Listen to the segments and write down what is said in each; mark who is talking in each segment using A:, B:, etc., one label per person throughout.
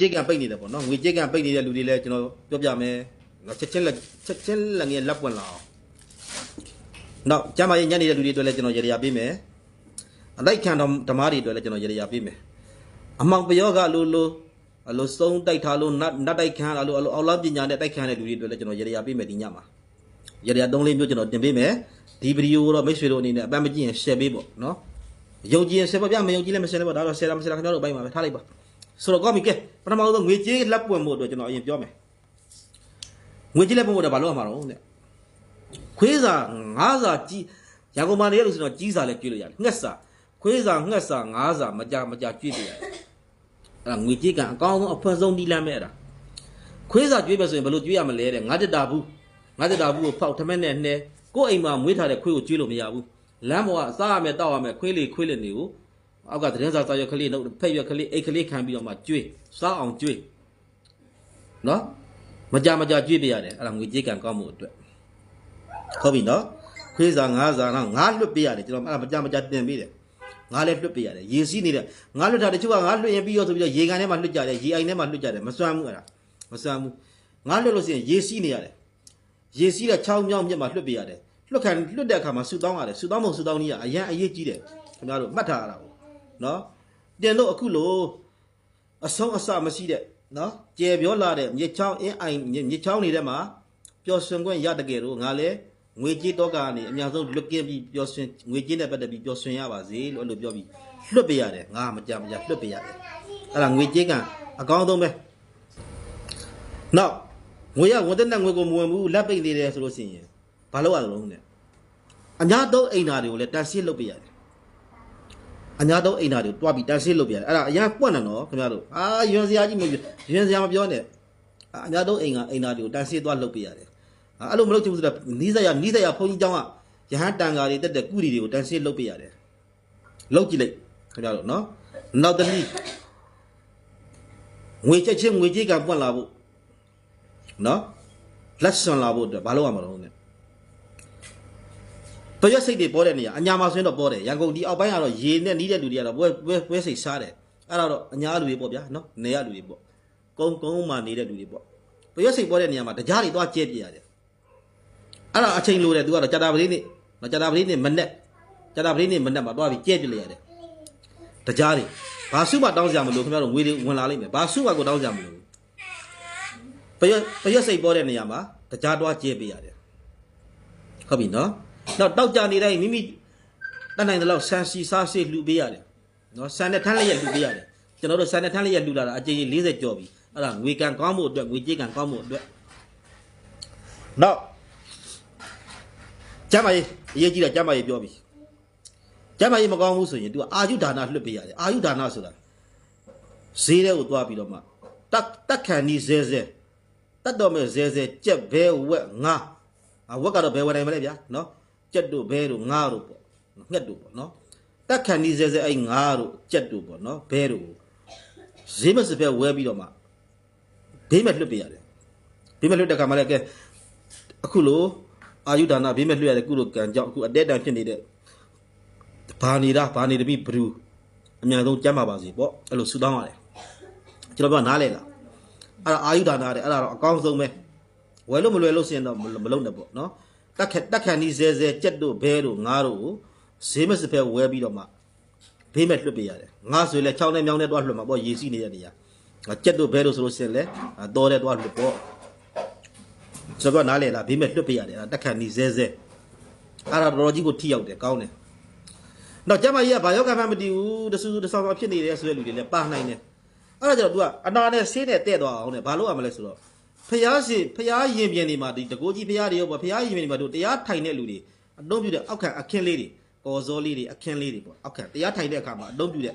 A: ကြေးကံပိတ်နေတယ်ပေါ့နော်ငွေကြေးကံပိတ်နေတဲ့လူတွေလည်းကျွန်တော်ပြောပြမယ်နော်ချက်ချင်းလက်ချက်ချင်းလက်ငယ်လက်ပွင့်လာအောင်နောက်ကျမရဲ့ညနေတဲ့လူတွေအတွက်လည်းကျွန်တော်ရေရာပေးမယ်အလိုက်ခံတော်ဓမ္မတွေအတွက်လည်းကျွန်တော်ရေရာပေးမယ်အမောင်ပယောကလိုလိုအလိုစုံတိုက်ထားလို့နတ်နတ်တိုက်ခံလာလို့အလိုအောက်လာပညာနဲ့တိုက်ခံတဲ့လူတွေအတွက်လည်းကျွန်တော်ရေရာပေးမယ်ဒီညမှာရေရာ၃လေးမျိုးကျွန်တော်တင်ပေးမယ်ဒီဗီဒီယိုကိုတော့မိတ်ဆွေတို့အနေနဲ့အပန်းမကြည့်ရင် share ပေးပေါ့နော်ယုံကြည်ရင် share ပါဗျမယုံကြည်လည်းမ share နဲ့ပေါ့ဒါတော့ share တာမ share တာခင်ဗျားတို့အပိုင်းမှာပဲထားလိုက်ပါ ဆိုတော့ကောင်းပြီကဲပထမဆုံးငွေကြေးလက်ပွင့်ဖို့အတွက်ကျွန်တော်အရင်ပြောမယ်ငွေကြေးလက်ပွင့်ဖို့အတွက်ဘာလုပ်ရမှာတော့တဲ့ခွေးစာငါးစာကြီးရန်ကုန်မှာနေရလို့ဆိုတော့ကြီးစာလည်းကျွေးလို့ရတယ်ငှက်စာခွေးစာငှက်စာငါးစာမကြမကြကျွေးပြရတယ်အဲ့ဒါငွေကြေးကအကောင်းဆုံးအဖွင့်ဆုံးဒီလမ်းပဲအဲ့ဒါခွေးစာကျွေးပဲဆိုရင်ဘယ်လိုကျွေးရမလဲတဲ့ငါးတက်တာဘူးငါးတက်တာဘူးကိုဖောက်ထမက်နဲ့နှဲကိုယ့်အိမ်မှာမွေးထားတဲ့ခွေးကိုကျွေးလို့မရဘူးလမ်းပေါ်ကအစားရမယ်တောက်ရမယ်ခွေးလေးခွေးလေးနေကို အောက်ကသတင်းစာစာရွက်ကလေးနှုတ်ဖက်ရွက်ကလေးအိတ်ကလေးခံပြီးတော့မှကျွေးစားအောင်ကျွေးနော်မကြမကြကျွေးပြရတယ်အဲ့ဒါငွေကြေးကံကောင်းမှုအတွက်ဟုတ်ပြီနော်ခွေးစာငါးစာတော့ငါးလွတ်ပြရတယ်ကျွန်တော်အဲ့ဒါမကြမကြတင်ပေးတယ်ငါးလည်းလွတ်ပြရတယ်ရေစီးနေတဲ့ငါးလွတ်တာတချို့ကငါးလွတ်ရင်ပြီးရောဆိုပြီးတော့ရေကန်ထဲမှာလွတ်ကြတယ်ရေအိုင်ထဲမှာလွတ်ကြတယ်မစွမ်းဘူးအဲ့ဒါမစွမ်းဘူးငါးလွတ်လို့ရှိရင်ရေစီးနေရတယ်ရေစီးတဲ့ချောင်းမြောင်းမြက်မှာလွတ်ပြရတယ်လွတ်ခံလွတ်တဲ့အခါမှာဆူတောင်းရတယ်ဆူတောင်းဖို့ဆူတောင်းနည်းကအရန်အရေးကြီးတယ်ခင်ဗျားတို့မှတ်ထားရတာကို နော်တင်လို့အခုလို့အဆုံးအစမရှိတဲ့နော်ကြယ်ပြောလာတဲ့မြစ်ချောင်းအင်းအိုင်မြစ်ချောင်းနေတဲ့မှာပျော်ရွှင်ခွင့်ရတကယ်တော့ငါလဲငွေကြေးတော့ကနေအများဆုံးလွတ်ကင်းပြီးပျော်ရွှင်ငွေကြေးနဲ့ပတ်သက်ပြီးပျော်ရွှင်ရပါစေလို့အဲ့လိုပြောပြီးလွတ်ပေးရတယ်ငါမကြမကြလွတ်ပေးရတယ်အဲ့ဒါငွေကြေးကအကောင်းဆုံးပဲနောက်ငွေရဝန်တဲ့နဲ့ငွေကိုမဝင်ဘူးလက်ပိတ်နေတယ်ဆိုလို့ရှိရင်ဘာလုပ်ရလဲလုံးနဲ့အများသုံးအိမ်သားတွေကိုလည်းတန်ရှင်းလုပ်ပေးရတယ် အညာတော့အိမ်သားတွေတွားပြီးတန်ဆေးလုပ်ပြရတယ်အဲ့ဒါအရင်ပွက်နေတော့ခင်ဗျားတို့အာရွန်စရာကြီးမပြောရွန်စရာမပြောနဲ့အာအညာတော့အိမ်ကအိမ်သားတွေကိုတန်ဆေးတွားလုပ်ပြရတယ်အာအဲ့လိုမလုပ်ချင်ဘူးဆိုတော့နီးစက်ရနီးစက်ရဘုန်းကြီးเจ้าကရဟန်းတန်ဃာတွေတက်တဲ့ကုရီတွေကိုတန်ဆေးလုပ်ပြရတယ်လုပ်ကြည့်လိုက်ခင်ဗျားတို့နော်နောက်တစ်နည်းငွေချက်ချင်းငွေကြေးကပွက်လာဖို့နော်လက်ဆွန်လာဖို့အတွက်ဘာလုပ်ရမှာလဲ ပရွက်စိတ်တွေပေါ်တဲ့နေရာအညာမှာဆိုရင်တော့ပေါ်တယ်ရန်ကုန်ဒီအောက်ပိုင်းကတော့ရေနဲ့နီးတဲ့လူတွေကတော့ပွဲပွဲပွဲစိတ်စားတယ်အဲ့ဒါတော့အညာလူတွေပေါ့ဗျာနော်နေရလူတွေပေါ့ကုန်းကုန်းမှာနေတဲ့လူတွေပေါ့ပရွက်စိတ်ပေါ်တဲ့နေရာမှာတကြားတွေသွားကျဲပြရတယ်အဲ့ဒါအချိန်လိုတယ်သူကတော့ကြာတာပလေးနေ့နော်ကြာတာပလေးနေ့မနဲ့ကြာတာပလေးနေ့မနဲ့မှာသွားပြီးကျဲပြလိုက်ရတယ်တကြားတွေဘာစုမှတောင်းစရာမလိုခင်ဗျားတို့ငွေတွေဝင်လာလိမ့်မယ်ဘာစုမှကိုတောင်းစရာမလိုပရွက်ပရွက်စိတ်ပေါ်တဲ့နေရာမှာတကြားသွားကျဲပြရတယ်ဟုတ်ပြီနော် နောက်တောက်ကြနေတိုင်းမိမိတတ်နိုင်တဲ့လောက်ဆန်စီစားစေလှူပေးရတယ်နော်ဆန်နဲ့ထမ်းလျက်လှူပေးရတယ်ကျွန်တော်တို့ဆန်နဲ့ထမ်းလျက်လှူလာတာအကြိမ်ကြီး40ကျော်ပြီအဲ့ဒါငွေကံကောင်းမှုအတွက်ငွေကြေးကံကောင်းမှုအတွက်နောက်ကျမ်းမာရေးအရေးကြီးတာကျမ်းမာရေးပြောပြီကျမ်းမာရေးမကောင်းဘူးဆိုရင် तू အာယုဒါနလွတ်ပေးရတယ်အာယုဒါနဆိုတာဈေးတဲ့ကိုသွားပြီးတော့မှတက်တက်ခံဒီဇဲဇဲတတ်တော်မဲ့ဇဲဇဲကြက်ဘဲဝက်ငါအဝက်ကတော့ဘဲဝက်တိုင်းမလဲဗျာနော် ကြက်တို့ဘဲတို့ငါတို့ပေါ့ငှက်တို့ပေါ့နော်တက်ခံဒီဇဲဇဲအဲ့ငါတို့ကြက်တို့ပေါ့နော်ဘဲတို့ဈေးမစပဲဝဲပြီးတော့မှဘေးမဲ့လွတ်ပေးရတယ်ဘေးမဲ့လွတ်တဲ့ခါမှလည်းကဲအခုလိုအာယုဒါနဘေးမဲ့လွတ်ရတဲ့ကုလိုကံကြောင့်အခုအတဲတန်ဖြစ်နေတဲ့ဘာနေတာဘာနေတပိဘ ᱹ အများဆုံးကြမ်းပါပါစေပေါ့အဲ့လိုဆူတောင်းရတယ်ကျွန်တော်ပြောနားလဲလားအဲ့ဒါအာယုဒါနတဲ့အဲ့ဒါတော့အကောင်းဆုံးပဲဝယ်လို့မလွယ်လို့စရင်တော့မလုံးနဲ့ပေါ့နော် တက်ခက်တက်ခန်ဒီဇဲဇဲကြက်တို့ဘဲတို့ငါတို့ကိုဈေးမစပဲဝဲပြီးတော့မှဘေးမဲ့လွတ်ပေးရတယ်ငါဆိုရင်လည်း6နဲ့မြောင်းနဲ့တော့လွတ်မှာပေါ့ရေစီးနေတဲ့နေရာငါကြက်တို့ဘဲတို့ဆိုလို့စရင်လည်းတော်တဲ့တော့လွတ်ပေါ့ဆိုတော့နားလဲလားဘေးမဲ့လွတ်ပေးရတယ်အဲ့ဒါတက်ခန်ဒီဇဲဇဲအဲ့ဒါတော်တော်ကြီးကိုထိရောက်တယ်ကောင်းတယ်တော့ကျမကြီးကဘာယောဂမှမတည်ဘူးတဆူဆူတဆောင်းဆောင်းဖြစ်နေတယ်ဆိုတဲ့လူတွေလည်းပါနိုင်တယ်အဲ့ဒါကြောင့် तू ကအနာနဲ့ဆေးနဲ့တဲ့သွားအောင်နဲ့ဘာလို့ရမလဲဆိုတော့ ဖျားရှင်ဖျားရင်ပြင်နေမှာဒီတကိုးကြီးဖျားတွေရောပေါ့ဖျားရင်ပြင်နေမှာတို့တရားထိုင်တဲ့လူတွေအတုံးပြတဲ့အောက်ခံအခင်းလေးတွေကော်စောလေးတွေအခင်းလေးတွေပေါ့အောက်ခံတရားထိုင်တဲ့အခါမှာအတုံးပြတဲ့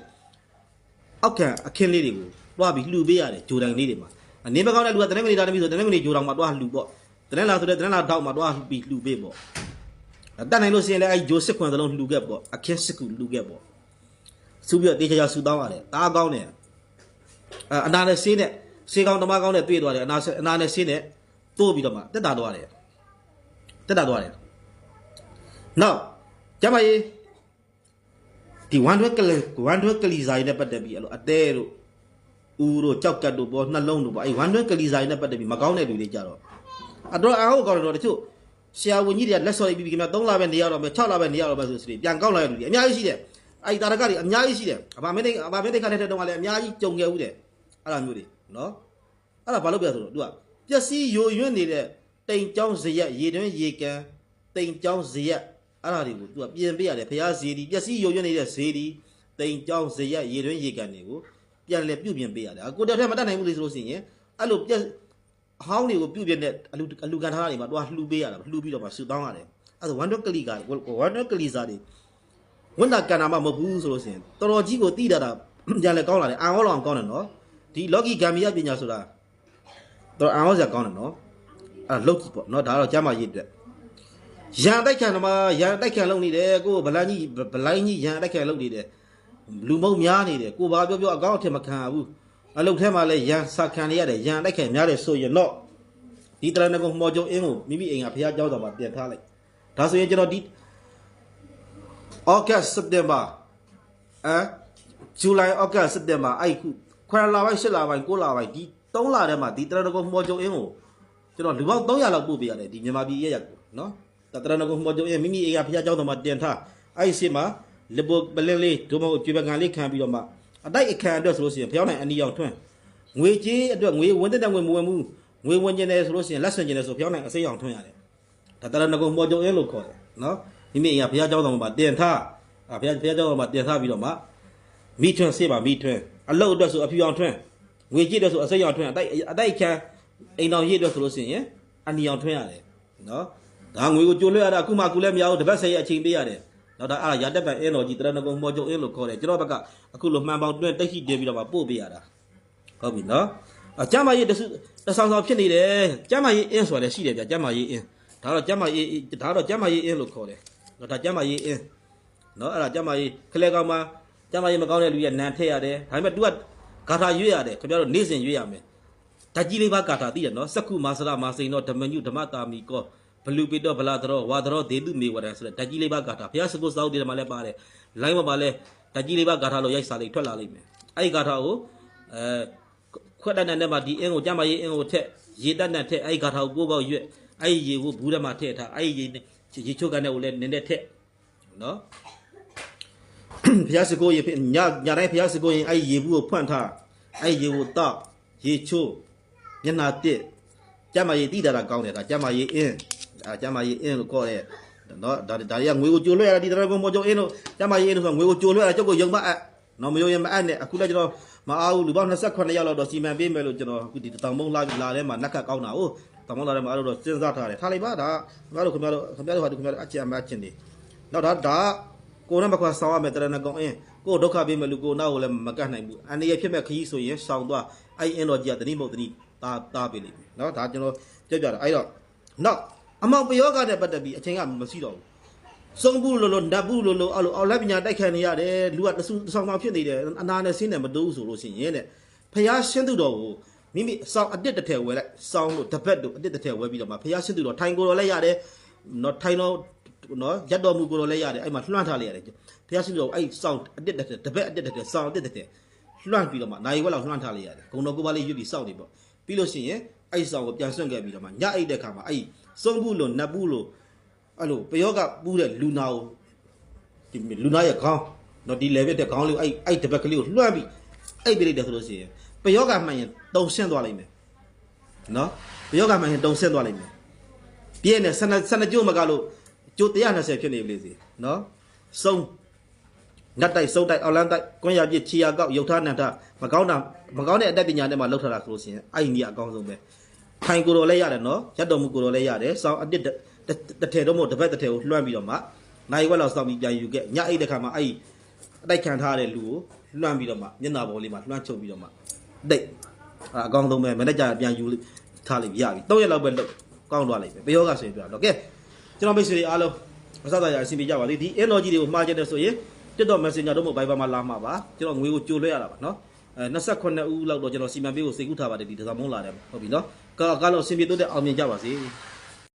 A: အောက်ခံအခင်းလေးတွေကိုတွားပြီးလှူပေးရတယ်ဂျိုတိုင်လေးတွေမှာအနေမကောင်းတဲ့လူကတနင်္ဂနွေတာတမီဆိုတနင်္ဂနွေဂျိုတောင်မှာတွားလှူပေါ့တနင်္လာဆိုတဲ့တနင်္လာတောက်မှာတွားပြီးလှူပေးပေါ့တတ်နိုင်လို့ရှိရင်လည်းအဲဂျိုစစ်ခွန်သလုံးလှူခဲ့ပေါ့အခင်းစစ်ကူလှူခဲ့ပေါ့စူပြီးတော့တေချာချာဆူတောင်းရတယ်တားကောင်းတယ်အအနာနဲ့ဆေးနဲ့ ဆေးကောင်းဓမ္မကောင်းနဲ့တွေ့သွားတယ်အနာအနာနဲ့ဆေးနဲ့တိုးပြီးတော့မှတက်တာသွားတယ်တက်တာသွားတယ်နောက်ကျမကြီးဒီ1 2ကလ1 2ကလီဇာကြီးနဲ့ပတ်သက်ပြီးအဲ့လိုအတဲတို့ဦးတို့ကြောက်ကတ်တို့ပေါ့နှလုံးတို့ပေါ့အဲ့ဝမ်တွဲကလီစာတွေနဲ့ပတ်သက်ပြီးမကောင်းတဲ့လူတွေကြတော့အတော့အားဟုတ်ကောင်းတယ်တော့တချို့ဆရာဝန်ကြီးတွေကလက်စော်ပြီးပြီးခင်ဗျ3လပဲနေရတော့မယ်6လပဲနေရတော့မယ်ဆိုစပြီးပြန်ကောက်လာတဲ့လူတွေအများကြီးရှိတယ်အဲ့တာရကတွေအများကြီးရှိတယ်အဘာမင်းအဘာမင်းခါတဲ့တုန်းကလည်းအများကြီးကြုံခဲ့ဦးတယ်အဲ့လိုမျိုးတွေ နော်အဲ့ဒါဘာလို့ပြဆိုတော့သူကပျက်စီးယိုယွင်းနေတဲ့တိမ်ကြောင်းဇရက်ရေတွင်းရေကန်တိမ်ကြောင်းဇရက်အဲ့ဒါတွေကိုသူကပြင်ပေးရတယ်ဖရားဇေဒီပျက်စီးယိုယွင်းနေတဲ့ဇေဒီတိမ်ကြောင်းဇရက်ရေတွင်းရေကန်တွေကိုပြန်လဲပြုပြင်ပေးရတယ်ကိုတက်ထက်မတတ်နိုင်ဘူးလေဆိုလို့ရှိရင်အဲ့လိုပျက်ဟောင်းတွေကိုပြုပြင်တဲ့အလူအလူကန်ထားတာတွေမှာသူကလှူပေးရတာလှူပြီးတော့မှဆူတောင်းရတယ်အဲ့ဒါဝန်တော့ကလီကဝန်တော့ကလီစားတွေဝန်တာကန်တာမှမဟုတ်ဘူးဆိုလို့ရှိရင်တော်တော်ကြီးကိုတိတာတာပြန်လဲကောင်းလာတယ်အံဟောလောင်ကောင်းတယ်နော် ဒီ logic ဂမ်မီယပညာဆိုတာတော့အဟောင်းစရာကောင်းတယ်နော်အဲ့ logic ပေါ့နော်ဒါတော့ကျမရေးတဲ့ရန်တိုက်ခံတမရန်တိုက်ခံလုပ်နေတယ်ကိုဗလန်ကြီးဗလိုင်းကြီးရန်တိုက်ခံလုပ်နေတယ်လူမုံများနေတယ်ကိုဘာပြောပြောအကောင့်အထင်မခံဘူးအလုပ်ထဲမှာလည်းရန်စခံနေရတယ်ရန်တိုက်ခံများတယ်ဆိုရင်တော့ဒီတရဏဂုံမော်ကျုံအင်းကိုမိမိအိမ်ကဖះကြောက်တော်မှာပြန်ထားလိုက်ဒါဆိုရင်ကျွန်တော်ဒီ August September အဲ July August September အဲ့ခု ခွဲလာပိုင်း၈လပိုင်း9လပိုင်းဒီ3လထဲမှာဒီတရဏဂုံမော်ကျုံအင်းကိုကျွန်တော်လူပေါင်း300လောက်ပို့ပေးရတယ်ဒီမြန်မာပြည်ရဲ့ရက်ကိုနော်တရဏဂုံမော်ကျုံအင်းမိမိအိမ်ကဖះเจ้าတော်မှာတင်ထားအဲ့ဒီစီမှာလဘပလင်းလေးဒုမဟုတ်ကျွေးပကံလေးခံပြီးတော့မှအတိုက်အခမ်းအတွက်ဆိုလို့ရှိရင်ဖျောင်းနိုင်အနီအောင်ထွန်းငွေကြေးအတွက်ငွေဝင်တဲ့ငွေမဝင်ဘူးငွေဝင်ကျင်တယ်ဆိုလို့ရှိရင်လက်ဆွင်ကျင်တယ်ဆိုဖျောင်းနိုင်အစိမ်းအောင်ထွန်းရတယ် ဒါတရဏဂုံမော်ကြုံအင်းလို့ခေါ်တယ်နော်မိမိအိမ်ကဘုရားကျောင်းတော်မှာတင်ထားအာဘုရားဘုရားကျောင်းတော်မှာတင်ထားပြီးတော့မှမိထွန်းစေးပါမိထွန်း အလုတ်အတွက်ဆိုအဖြူအောင်ထွန်းငွေကြည့်အတွက်ဆိုအစိမ်းအောင်ထွန်းအတိုက်အတိုက်ခံအိမ်တော်ရည်အတွက်ဆိုလို့ရှိရင်အနီအောင်ထွန်းရတယ်နော်ဒါငွေကိုကြိုလွှဲရတာအခုမှကူလည်းမရဘူးတပတ်ဆက်ရအချိန်ပေးရတယ်နော်ဒါအဲ့ဒါရတက်ပံအင်းတော်ကြီးတရဏဂုံမော်ကြုံအင်းလို့ခေါ်တယ်ကျွန်တော်ဘက်ကအခုလိုမှန်ပေါင်းတွင်းတိတ်ရှိတင်ပြီးတော့မှပို့ပေးရတာဟုတ်ပြီနော်အကျမ်းမကြီးတဆူတဆောင်ဆောင်ဖြစ်နေတယ်ကျမ်းမကြီးအင်းဆိုတာလည်းရှိတယ်ဗျကျမ်းမကြီးအင်းဒါတော့ကျမ်းမာရေးဒါတော့ကျမ်းမာရေးအင်းလို့ခေါ်တယ်။နော်ဒါကျမ်းမာရေးအင်းနော်အဲ့ဒါကျမ်းမာရေးခလဲကောင်မှာ ကျမ်းမာရေးမကောင်းတဲ့လူရဲ့နံထည့်ရတယ်။ဒါပေမဲ့ तू ကဂါထာရွေ့ရတယ်ခင်ဗျားတို့နေ့စဉ်ရွေ့ရမယ်။ဓာကြီးလေးပါဂါထာသိတယ်နော်။စက္ခုမာစရမာစိန်တော့ဓမ္မညုဓမ္မတာမီကောဘလူပိတော့ဗလာတော်ဝါတော်ဒေတုမေဝရဆိုတဲ့ဓာကြီးလေးပါဂါထာဘုရားစကုစောက်ဒီမှာလည်းပါတယ်။လိုင်းမှာပါလဲဓာကြီးလေးပါဂါထာလို့ရိုက်စာလေးထွက်လာလိမ့်မယ်။အဲ့ဒီဂါထာကိုအဲခွက်တန်တဲ့မှာဒီအင်းကိုကျမ်းမာရေးအင်းကိုထက်ရေတက်နဲ့ထက်အဲ့ဒီဂါထာကိုကိုးကောက်ရွက်အဲ့ဒီရေကိုဘူးထဲမှာထည့်ထားအဲ့ဒီရေနဲ့ရေချုပ်ကနေကိုလည်းနည်းနည်းထည့်နော် ဘုရားစကိုရေဖြစ်ညညတိုင်းဘုရားစကိုရင်အဲ့ဒီရေဘူးကိုဖွန့်ထားအဲ့ဒီရေကိုတောက်ရေချိုးမျက်နာတစ်ကျမရေတိတာတာကောင်းတယ်ဒါကျမရေအင်းဒါကျမရေအင်းလို့ခေါ်တယ်နော်ဒါဒါတွေကငွေကိုကြိုလွှဲရတာဒီတော်ဘုံမောကျော်အင်းလို့ကျမရေအင်းလို့ဆိုငွေကိုကြိုလွှဲရတာကျုပ်ကိုယုံမအပ်နော်မယုံရင်မအပ်နဲ့အခုလည်းကျွန်တော်မအားဘူးလူပေါင်း28ရောက်လောက်တော့စီမံပေးမယ်လို့ကျွန်တော်အခုဒီတောင်မုံလာလာထဲမှာနက်ကကောင်းတာဟုတ်တမောလာတယ်မှာအဲ့လိုတော့စဉ်းစားထားတယ်ထားလိုက်ပါဒါခင်ဗျားတို့ခင်ဗျားတို့ခင်ဗျားတို့ဟာဒီခင်ဗျားတို့အချင်အမအချင်နေနောက်ဒါဒါ ကိုနဲ့မခွာဆောင်းရမယ်တရဏဂုံအင်းကိုဒုက္ခပေးမယ်လူကိုနောက်ကိုလည်းမကတ်နိုင်ဘူးအန္တရာယ်ဖြစ်မဲ့ခကြီးဆိုရင်ဆောင်းသွားအဲ့အင်းတော်ကြီးကတတိမဟုတ်တတိတာတာပေးလိမ့်မယ်နော်ဒါကျွန်တော်ပြောပြတာအဲ့တော့နောက်အမောင်ပယောကတဲ့ပတ်သက်ပြီးအချိန်ကမရှိတော့ဘူးစုံဘူးလို့လို့ဓာတ်ဘူးလို့လို့အဲ့လိုအောက်လက်ပညာတိုက်ခံနေရတယ်လူကတဆူဆောင်ဆောင်ဖြစ်နေတယ်အနာနဲ့ဆင်းတယ်မတိုးဘူးဆိုလို့ရှိရင်တဲ့ဖះရှင်းသူတော်ကိုမိမိစောင်းအတစ်တစ်ထည်ဝဲလိုက်စောင်းလို့တပတ်တို့အတစ်တစ်ထည်ဝဲပြီးတော့မှဖះရှင်းသူတော့ထိုင်ကိုယ်တော်လည်းရတယ်နော်ထိုင်တော့ နော်ရက်တော်မူကိုယ်တော်လည်းရတယ်အဲ့မှာလွှမ်းထားလိုက်ရတယ်ဖះရှင်းသူတော့အဲ့စောင်းအတစ်တစ်ထည်တပတ်အတစ်တစ်ထည်စောင်းအတစ်တစ်ထည်လွှမ်းပြီးတော့မှနိုင်ဝက်လောက်လွှမ်းထားလိုက်ရတယ်ဂုံတော်ကိုယ်ပါလေးရွတ်ပြီးစောင့်နေပေါ့ပြီးလို့ရှိရင်အဲ့စောင်းကိုပြန်ဆွန့်ခဲ့ပြီးတော့မှညအိတ်တဲ့ခါမှာအဲ့စုံဘူးလို့နတ်ဘူးလို့အဲ့လိုပယောကပူးတဲ့လူနာကိုဒီလူနာရဲ့ခေါင်းနော်ဒီ level တဲ့ခေါင်းလေးကိုအဲ့အဲ့တပတ်ကလေးကိုလွှမ်းပြီးအဲ့ပြလိုက်တယ်ဆိုလို့ရှိရင်ပယောဂမှန်ရင်တုံဆင်းသွားလိမ့်မယ်နော်ပယောဂမှန်ရင်တုံဆင်းသွားလိမ့်မယ်ပြည့်နဲ့ဆနဆနကျိုးမကလို့ ကျိုး120ဖြစ်နေပြီလေစီနော်စုံနတ်တိုက်စုံတိုက်အောက်လန်းတိုက်ကွန်ရပြစ်ချီယာကောက်ယုတ်ထနန္ဒမကောင်းတာမကောင်းတဲ့အတတ်ပညာနဲ့မှလောက်ထတာဆိုလို့ရှိရင်အဲ့ဒီနေရာအကောင်းဆုံးပဲထိုင်ကိုယ်တော်လည်းရတယ်နော်ရက်တော်မူကိုယ်တော်လည်းရတယ်စောင်းအတစ်တစ်ထည်တော့မဟုတ်တစ်ပတ်တစ်ထည်ကိုလွှမ်းပြီးတော့မှနိုင်ဝက်လောက်စောင်းပြီးပြန်ယူခဲ့ညအိတ်တဲ့ခါမှာအဲ့ဒီအတိုက်ခံထားတဲ့လူကိုလွှမ်းပြီးတော့မှမျက်နှာပေါ်လေးမှာလွှမ်းချုပ်ပြီးတော့မှတိတ်အာအကောင်းဆုံးပဲမနေ့ကျပြန်ယူထားလိုက်ရပြီ၃ရက်လောက်ပဲလောက်ကောင်းသွားလိုက်ပဲဘယောကဆိုရင်ပြောတော့ကဲ ကျွန်တော်မိတ်ဆွေတွေအားလုံးအစသာရအဆင်ပြေကြပါလိမ့်ဒီ energy တွေကိုမှားချက်တဲ့ဆိုရင် TikTok Messenger တို့မှ Viber မှာလာမှာပါကျွန်တော်ငွေကိုကြိုလွှဲရတာပါနော်အဲ29ဦးလောက်တော့ကျွန်တော်စီမံပေးကိုစိတ်ကူးထားပါတယ်ဒီဒဇမုံလာတယ်ဟုတ်ပြီနော်ကာကားလို့အဆင်ပြေတော့တဲ့အောင်မြင်ကြပါစေ